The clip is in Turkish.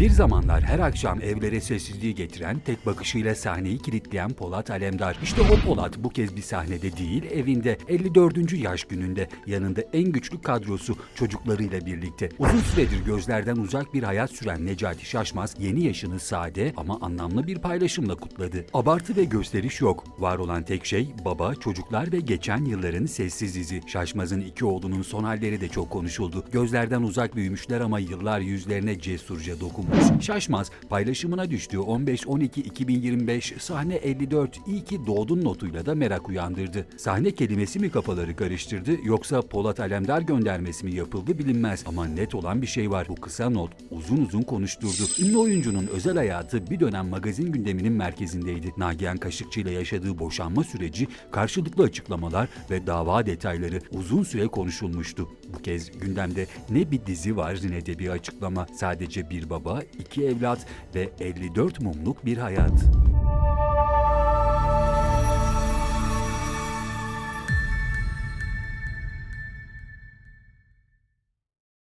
Bir zamanlar her akşam evlere sessizliği getiren, tek bakışıyla sahneyi kilitleyen Polat Alemdar. İşte o Polat bu kez bir sahnede değil, evinde 54. yaş gününde yanında en güçlü kadrosu çocuklarıyla birlikte. Uzun süredir gözlerden uzak bir hayat süren Necati Şaşmaz yeni yaşını sade ama anlamlı bir paylaşımla kutladı. Abartı ve gösteriş yok. Var olan tek şey baba, çocuklar ve geçen yılların sessiz izi. Şaşmaz'ın iki oğlunun son halleri de çok konuşuldu. Gözlerden uzak büyümüşler ama yıllar yüzlerine cesurca dokunmuş. Şaşmaz paylaşımına düştüğü 15-12-2025 sahne 54 iyi ki doğdun notuyla da merak uyandırdı. Sahne kelimesi mi kafaları karıştırdı yoksa Polat Alemdar göndermesi mi yapıldı bilinmez. Ama net olan bir şey var. Bu kısa not uzun uzun konuşturdu. Ünlü oyuncunun özel hayatı bir dönem magazin gündeminin merkezindeydi. Nagihan Kaşıkçı ile yaşadığı boşanma süreci, karşılıklı açıklamalar ve dava detayları uzun süre konuşulmuştu. Bu kez gündemde ne bir dizi var ne de bir açıklama. Sadece bir baba, iki evlat ve 54 mumluk bir hayat.